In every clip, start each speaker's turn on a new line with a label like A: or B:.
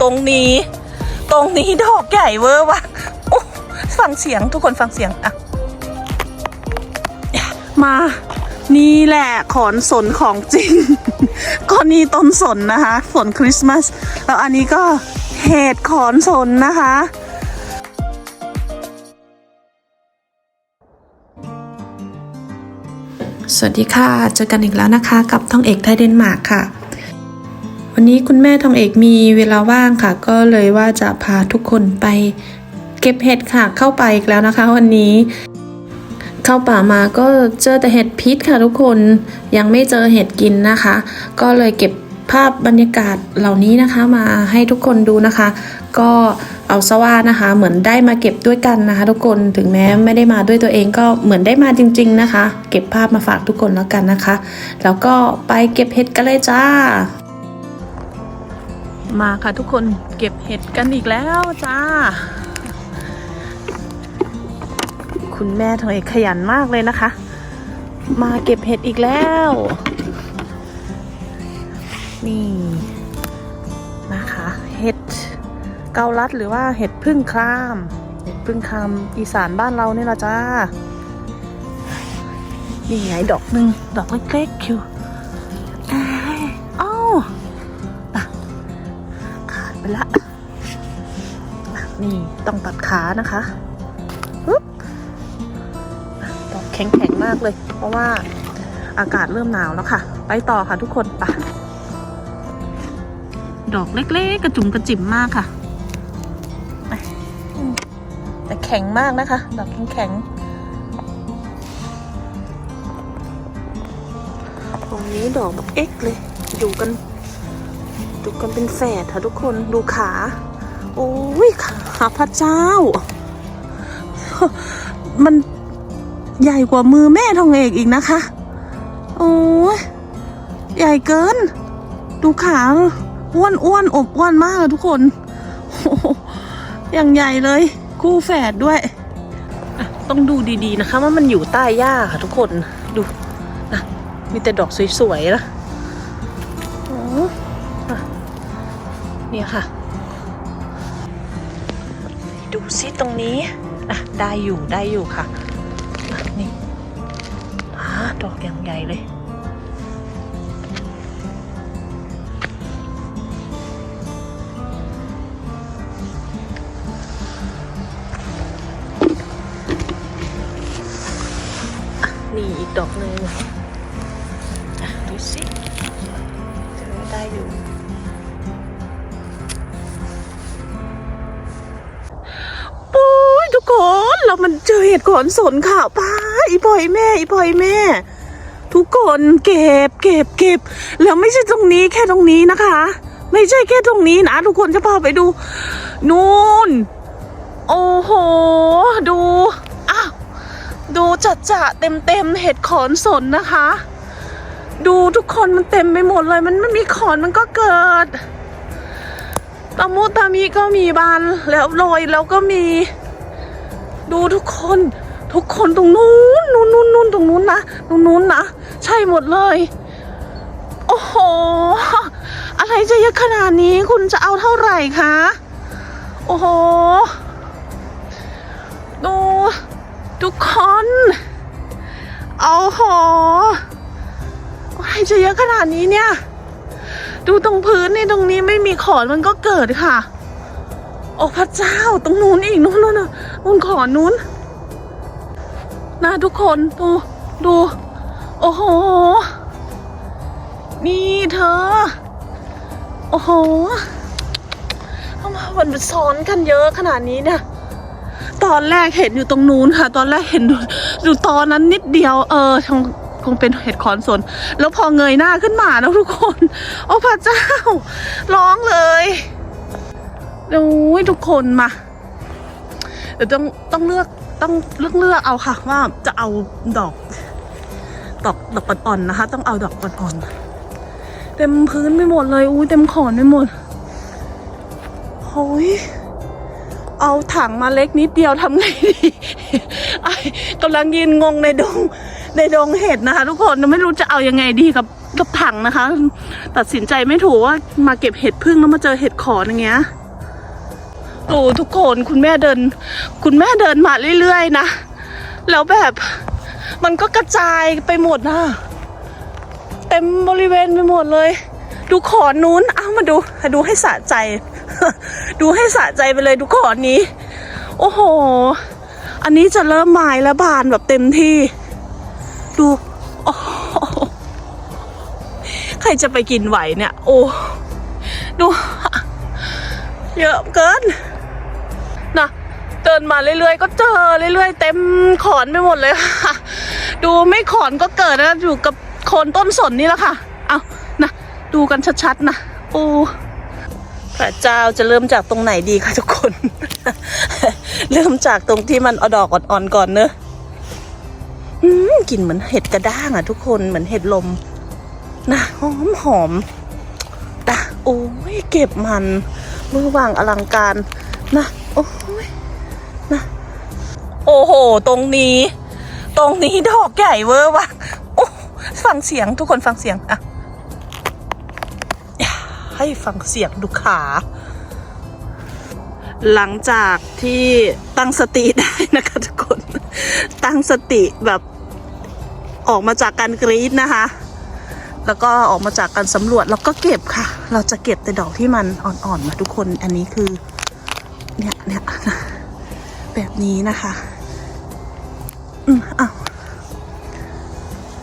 A: ตรงนี้ ตรงนี้ดอกใหญ่เวอร์ว่ะฟังเสียงทุกคนฟังเสียงอะมานี่แหละขอนสนของจริง ก็นี่ต้นสนนะคะสนคริสต์มาสแล้วอันนี้ก็เห็ดขอนสนนะคะ
B: สวัสดีค่ะ เจอกันอีกแล้วนะคะ กับท่องเอกไทยเดนมาร์กค่ะ วันนี้คุณแม่ทองเอกมีเวลาว่างค่ะ ก็เลยว่าจะพาทุกคนไปเก็บเห็ดค่ะ เข้าไปอีกแล้วนะคะ วันนี้ เข้าป่ามาก็เจอแต่เห็ดพิษค่ะทุกคนยังไม่เจอเห็ดกินนะคะ ก็เลยเก็บภาพบรรยากาศเหล่านี้นะคะมาให้ทุกคนดูนะคะ ก็เอาซะว่านะคะ เหมือนได้มาเก็บด้วยกันนะคะ ทุกคนถึงแม้ไม่ได้มาด้วยตัวเองก็เหมือนได้มาจริง ๆนะคะ เก็บภาพมาฝากทุกคนแล้วกันนะคะ แล้วก็ไปเก็บเห็ดกันเลยจ้า
A: มาค่ะทุกคนเก็บเห็ดกันอีกแล้วจ้า คุณแม่ทองเอกขยันมากเลยนะคะ มาเก็บเห็ดอีกแล้ว นี่นะคะ เห็ดเกาลัดหรือว่าเห็ดพึ่งคราม เห็ดพึ่งครามอีสานบ้านเราเนี่ยละจ้า นี่ไงดอกหนึ่งดอกเล็กๆคิว ละอะนี่ต้องตัดขานะคะปึ๊บอะดอกแข็งๆมากเลย เพราะว่าอากาศเริ่มหนาวแล้วค่ะ ไปต่อค่ะทุกคนไปดอกเล็กๆ กระจุ่มกระจิ๋มมากค่ะ แต่แข็งมากนะคะ ดอกแข็งๆ ตรงนี้ดอกแบบเอ็กเลย อยู่กัน ดูกันเป็นแฝดค่ะทุกคนดูขา โอ้ยขาพระเจ้า มันใหญ่กว่ามือแม่ทองเอกอีกนะคะ โอ้ยใหญ่เกิน ดูขาอ้วนอ้วนอบอ้วนมากอะทุกคนโอ้โหอย่างใหญ่เลย คู่แฝดด้วยต้องดูดีๆนะคะ ว่ามันอยู่ใต้หญ้าค่ะทุกคนดูนะมีแต่ดอกสวยๆนะ เนี่ยค่ะ ดูซิตรงนี้อะได้อยู่ได้อยู่ค่ะนี่อ่าดอกอย่างใหญ่เลยนี่อีกดอกหนึ่งดูสิเจอได้อยู่ คนเรามันเจอเหตุขอนสนค่ะป้าอีปอยแม่อีปอยแม่ ทุกคนเก็บเก็บเก็บแล้วไม่ใช่ตรงนี้แค่ตรงนี้นะคะ ไม่ใช่แค่ตรงนี้นะทุกคนจะพาไปดูนู่นโอ้โห ดูอ้าวดูจัดจะเต็มเต็มเห็ดขอนสนนะคะ ดูทุกคนมันเต็มไปหมดเลย มันไม่มีขอนมันก็เกิดตามุตามีก็มีบานแล้วโรยแล้วก็มี ดูทุกคน ทุกคนตรงนู้นนู้นนู้นนู้นตรงนู้นนะตรงนู้นนะ ใช่หมดเลย โอ้โห อะไรจะเยอะขนาดนี้คุณจะเอาเท่าไหร่คะ โอ้โห ดู ทุกคนเอาโหอะไรจะเยอะขนาดนี้เนี่ย ดูตรงพื้นนี่ตรงนี้ไม่มีขอนมันก็เกิดค่ะ โอ้พระเจ้า ตรงนู้นอีกนู้นนู้นน่ะนู้นขอนู้นนะทุกคนดูดู โอ้โห นี่เธอ โอ้โหทำไมมันซ้อนกันเยอะขนาดนี้เนี่ย ตอนแรกเห็นอยู่ตรงนู้นค่ะ ตอนแรกเห็นดูดูตอนนั้นนิดเดียว เออคงคงเป็นเห็ดขอนสน แล้วพอเงยหน้าขึ้นมานะทุกคน โอ้พระเจ้า ร้องเลย ดูทุกคนมา เดี๋ยวต้องต้องเลือกต้องเลือกเลือกเอาค่ะ ว่าจะเอาดอก ดอกดอกอ่อนๆนะคะ ต้องเอาดอกอ่อนๆเต็มพื้นไปหมดเลยอุ้ยเต็มขอนไปหมดโอ้ยเอาถังมาเล็กนิดเดียวทำไงดีกำลังยืนงงในดงในดงเห็ดนะคะ ทุกคนไม่รู้จะเอายังไงดีกับกับถังนะคะ ตัดสินใจไม่ถูกว่ามาเก็บเห็ดพึ่งแล้วมาเจอเห็ดขอนอย่างเงี้ย โอ้ทุกคนคุณแม่เดิน คุณแม่เดินมาเรื่อยๆนะแล้วแบบมันก็กระจายไปหมดนะเต็มบริเวณไปหมดเลย ดูขอนนู้นเอามาดูดูให้สะใจ ดูให้สะใจไปเลยดูขอนนี้ โอ้โห อันนี้จะเริ่มไม้แล้วบานแบบเต็มที่ ดูโอ้ใครจะไปกินไหวเนี่ย โอ้ดูเยอะเกิน เดินมาเรื่อยๆ ก็เจอเรื่อยๆ เต็มขอนไปหมดเลยค่ะ ดูไม่ขอนก็เกิดนะอยู่กับโคนต้นสนนี่แหละค่ะ เอานะดูกันชัดๆนะโอ้พระเจ้าจะเริ่มจากตรงไหนดีคะทุกคน เริ่มจากตรงที่มันอดอกอ่อนๆก่อนเนอะอืมกลิ่นเหมือนเห็ดกระด้างอะทุกคนเหมือนเห็ดลมนะหอมหอมๆนะโอ้ยเก็บมันมือวางอลังการนะโอ้ โอ้โห ตรงนี้ ตรงนี้ดอกใหญ่เวอร์ว่ะโอ้ฟังเสียงทุกคนฟังเสียงอะให้ฟังเสียงดูขา หลังจากที่ตั้งสติได้นะคะทุกคน ตั้งสติแบบออกมาจากการกรีดนะคะ แล้วก็ออกมาจากการสำรวจแล้วก็เก็บค่ะ เราจะเก็บแต่ดอกที่มันอ่อนๆมาทุกคน อันนี้คือ เนี่ยเนี่ยแบบนี้นะคะ อืมอ้าว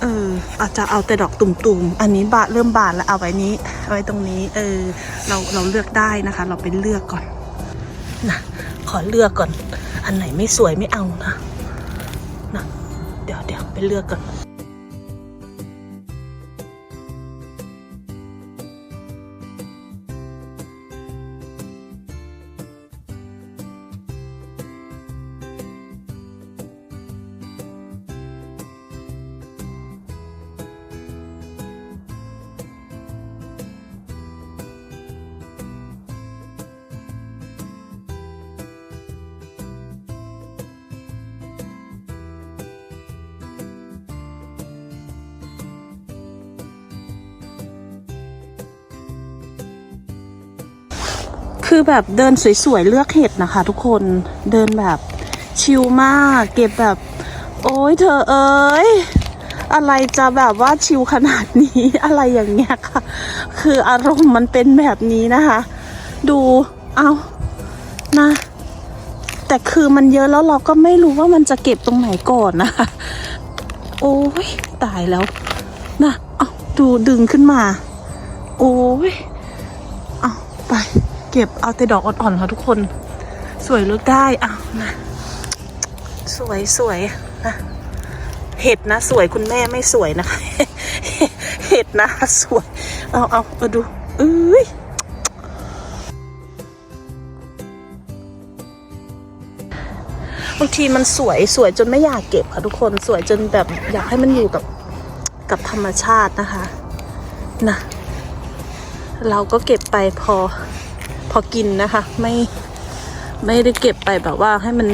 A: เอออาจจะเอาแต่ดอกตุ่มๆ อันนี้บาเริ่มบานแล้วเอาไว้นี้เอาไว้ตรงนี้ เออ เราเราเลือกได้นะคะ เราไปเลือกก่อนนะขอเลือกก่อน อันไหนไม่สวยไม่เอานะนะเดี๋ยวเดี๋ยวไปเลือกก่อน คือแบบเดินสวยๆ เลือกเห็ดนะคะ ทุกคนเดินแบบชิลมาก เก็บแบบ โอ้ยเธอเอ้ยอะไรจะแบบว่าชิลขนาดนี้อะไรอย่างเงี้ยค่ะ คืออารมณ์มันเป็นแบบนี้นะคะ ดูเอานะ แต่คือมันเยอะแล้วเราก็ไม่รู้ว่ามันจะเก็บตรงไหนก่อนนะคะ โอ้ยตายแล้วนะเอาดูดึงขึ้นมา โอ้ย เก็บเอาแต่ดอกอ่อนๆค่ะทุกคน สวยเลือกได้เอานะสวยสวยนะเห็ดนะสวยคุณแม่ไม่สวยนะคะเห็ดนะสวย เอาเอาเอาดูเอ้ยบางทีมันสวยสวยจนไม่อยากเก็บค่ะทุกคนสวยจนแบบอยากให้มันอยู่กับกับธรรมชาตินะคะนะเราก็เก็บไปพอ พอกินนะคะ ไม่ไม่ได้เก็บไปแบบว่าให้มัน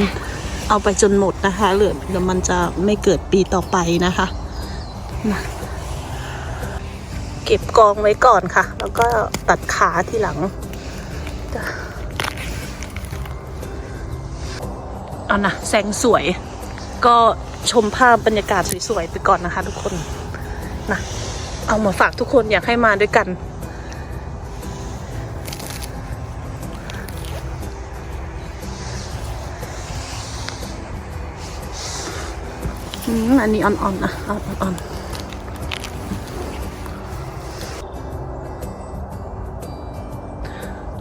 A: เอาไปจนหมดนะคะเหลือเดี๋ยวมันจะไม่เกิดปีต่อไปนะคะนะเก็บกองไว้ก่อนค่ะ แล้วก็ตัดขาทีหลังเอานะแสงสวย ก็ชมภาพบรรยากาศสวยๆไปก่อนนะคะ ทุกคนนะเอามาฝากทุกคนอยากให้มาด้วยกัน อันนี้อ่อนๆนะอ่อนๆ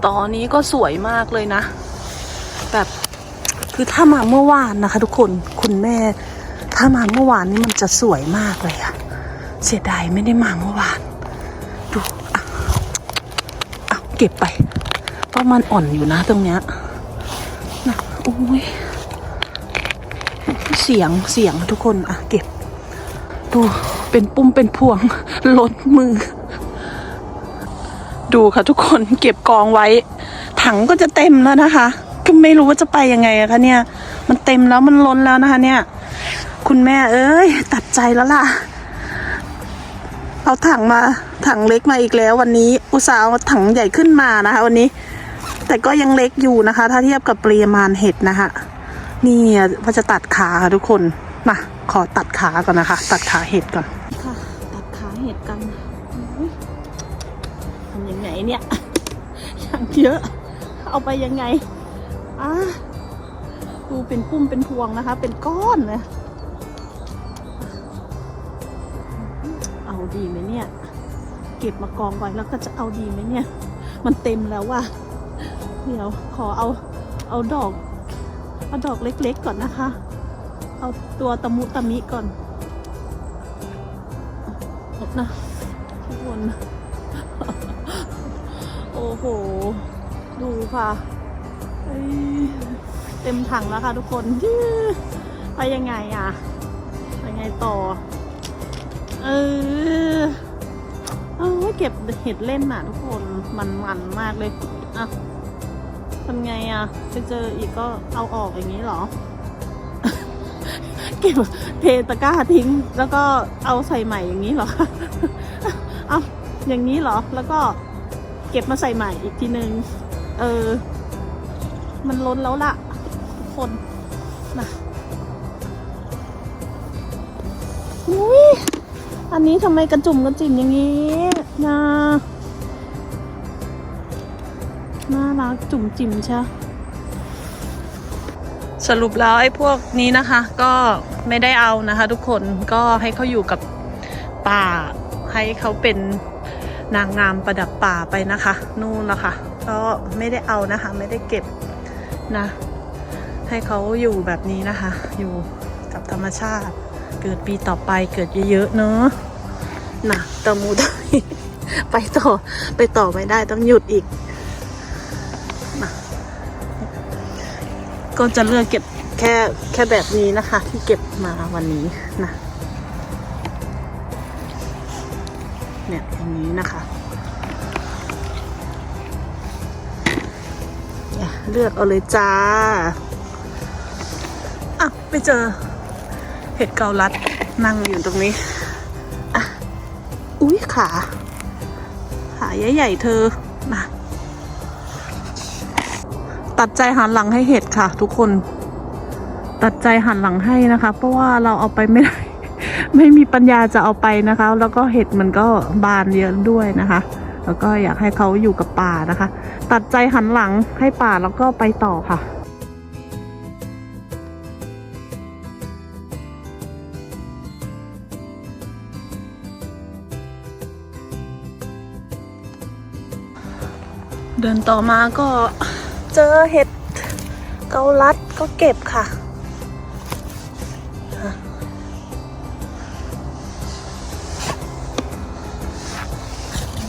A: ตอนนี้ก็สวยมากเลยนะ แบบคือถ้ามาเมื่อวานนะคะ ทุกคนคุณแม่ ถ้ามาเมื่อวานนี่มันจะสวยมากเลยอะเสียดายไม่ได้มาเมื่อวาน ดูอะอะเก็บไปเพราะมันอ่อนอยู่นะตรงเนี้ยนะโอ้ย สียงเสียงทุกคนอะเก็บดูเป็นปุ้มเป็นพวงล้นมือ ดูค่ะทุกคนเก็บกองไว้ ถังก็จะเต็มแล้วนะคะก็ไม่รู้ว่าจะไปยังไงอะคะเนี่ย มันเต็มแล้วมันล้นแล้วนะคะ เนี่ย คุณแม่เอ้ย ตัดใจแล้วล่ะ เอาถังมาถังเล็กมาอีกแล้ว วันนี้อุตส่าห์เอาถังใหญ่ขึ้นมานะคะ วันนี้ แต่ก็ยังเล็กอยู่นะคะ ถ้าเทียบกับปริมาณเห็ดนะคะ นี่ว่าจะตัดขาค่ะทุกคนมาขอตัดขาก่อนนะคะ ตัดขาเห็ดก่อนค่ะ ตัดขาเห็ดกันทำยังไงเนี่ยอย่างเยอะ เอาไปยังไงอะดูเป็นพุ่มเป็นพวงนะคะ เป็นก้อนเลยเอาดีไหมเนี่ย เก็บมากองไว้แล้วก็จะเอาดีไหมเนี่ย มันเต็มแล้วว่ะเดี๋ยวขอเอาเอาดอก เอาดอกเล็กๆก่อนนะคะ เอาตัวตะมุตะมิก่อนอดนะทุกคนโอ้โห ดูค่ะเต็มถังแล้วค่ะทุกคน ไปยังไงอะ ไปยังไงต่อ เออ เอาไว้เก็บเห็ดเล่นน่ะทุกคน มันมันมากเลย อะ ทำไงอะจะเจออีกก็เอาออกอย่างนี้หรอ เก็บเทตะกร้าทิ้ง แล้วก็เอาใส่ใหม่อย่างนี้หรอเอาอย่างนี้หรอ แล้วก็เก็บมาใส่ใหม่อีกทีนึง เออ มันล้นแล้วล่ะ คนนะอุ้ยอันนี้ทำไมกระจุ่มกระจิ่มอย่างนี้นะ น่ารักจุ่มจิ่มใช่สรุปแล้วไอ้พวกนี้นะคะ ก็ไม่ได้เอานะคะ ทุกคนก็ให้เขาอยู่กับป่า ให้เขาเป็นนางงามประดับป่าไปนะคะ นู่นละค่ะก็ไม่ได้เอานะคะ ไม่ได้เก็บนะ ให้เขาอยู่แบบนี้นะคะ อยู่กับธรรมชาติ เกิดปีต่อไปเกิดเยอะๆเนอะนะตะมูตะมิไปต่อไปต่อไม่ได้ต้องหยุดอีก ก็จะเลือกเก็บแค่แค่แบบนี้นะคะ ที่เก็บมาวันนี้นะเนี่ยอย่างนี้นะคะเนี่ยเลือกเอาเลยจ้า อะ ไปเจอ เห็ดเกาลัดนั่งอยู่ตรงนี้ อะ อุ้ยขา ขาใหญ่ๆเธอ ตัดใจหันหลังให้เห็ดค่ะ ทุกคน ตัดใจหันหลังให้นะคะ เพราะว่าเราเอาไปไม่ได้ ไม่มีปัญญาจะเอาไปนะคะ แล้วก็เห็ดมันก็บานเยอะด้วยนะคะ แล้วก็อยากให้เขาอยู่กับป่านะคะ ตัดใจหันหลังให้ป่าแล้วก็ไปต่อค่ะเดินต่อมาก็ เจอเห็ดเกาลัดก็เก็บค่ะ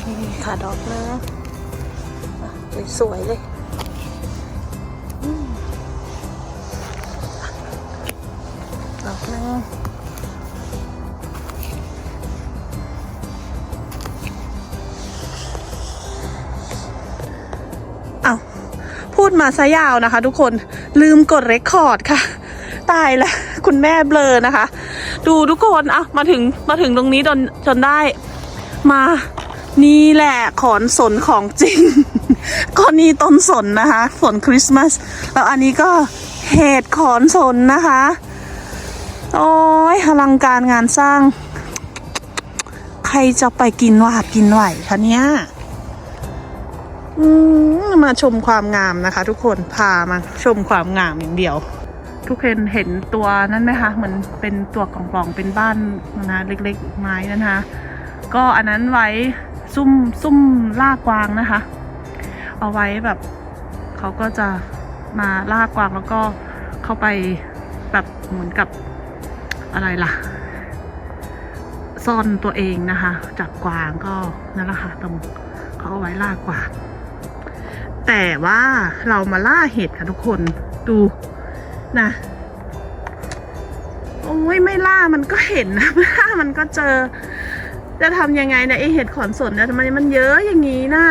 A: นี่ค่ะดอกนะสวยๆเลยดอกนึง ดมาซะยาวนะคะ ทุกคนลืมกดเรคคอร์ดค่ะ ตายละคุณแม่เบลอนะคะ ดูทุกคนอะมาถึงมาถึงตรงนี้จนจนได้มานี่แหละขอนสนของจริง ก็นี่ต้นสนนะคะสนคริสต์มาสแล้วอันนี้ก็เห็ดขอนสนนะคะโอ้ยอลังการงานสร้าง ใครจะไปกินวาดกินไหวคะเนี่ย มาชมความงามนะคะ ทุกคนพามาชมความงามอย่างเดียว ทุกคนเห็นตัวนั้นไหมคะเหมือนเป็นตัวกล่องๆเป็นบ้านนะเล็กๆไม้นะคะก็อันนั้นไว้ซุ่มซุ่มล่ากวางนะคะ เอาไว้แบบเขาก็จะมาล่ากวางแล้วก็เข้าไปแบบเหมือนกับอะไรล่ะ ซ่อนตัวเองนะคะจากกวางก็นั่นแหละค่ะตรงเขาเอาไว้ล่ากวาง แต่ว่าเรามาล่าเห็ดค่ะทุกคนดูนะโอ้ยไม่ล่ามันก็เห็นนะไม่ล่ามันก็เจอ จะทำยังไงเนี่ยไอเห็ดขอนสนเนี่ยทำไมมันเยอะอย่างนี้นะ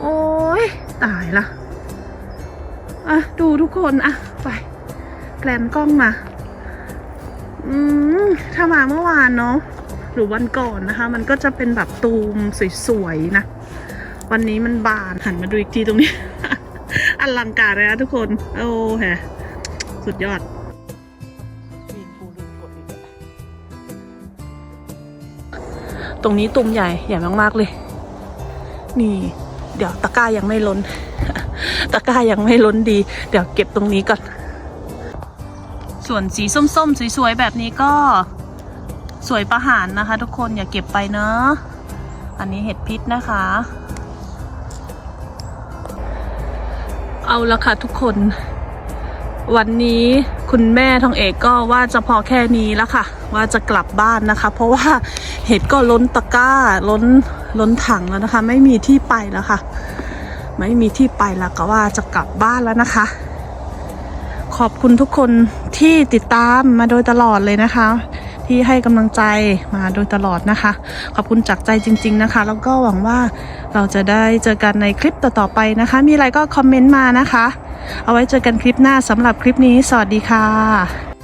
A: โอ้ยตายละอะดูทุกคนอะไปแกลนกล้องมาอืมถ้ามาเมื่อวานเนาะหรือวันก่อนนะคะ มันก็จะเป็นแบบตูมสวยๆนะ วันนี้มันบานหันมาดูอีกทีตรงนี้ อลังการเลยนะทุกคน โอ้แฮสุดยอดตรงนี้ตุ่มใหญ่ใหญ่มากๆเลย นี่ เดี๋ยวตะกร้ายังไม่ล้น ตะกร้ายังไม่ล้นดี เดี๋ยวเก็บตรงนี้ก่อน ส่วนสีส้มๆ สวยๆ แบบนี้ก็สวยประหารนะคะ ทุกคนอย่าเก็บไปเนอะอันนี้เห็ดพิษนะคะ เอาละค่ะทุกคน วันนี้คุณแม่ทองเอกก็ว่าจะพอแค่นี้แล้วค่ะ ว่าจะกลับบ้านนะคะ เพราะว่าเห็ดก็ล้นตะกร้า ล้นล้นถังแล้วนะคะ ไม่มีที่ไปแล้วค่ะ ไม่มีที่ไปแล้วก็ว่าจะกลับบ้านแล้วนะคะ ขอบคุณทุกคนที่ติดตามมาโดยตลอดเลยนะคะ ที่ให้กำลังใจมาโดยตลอดนะคะ ขอบคุณจากใจจริง ๆนะคะ แล้วก็หวังว่าเราจะได้เจอกันในคลิปต่อๆไปนะคะ มีอะไรก็คอมเมนต์มานะคะ เอาไว้เจอกันคลิปหน้าสำหรับคลิปนี้ สวัสดีค่ะ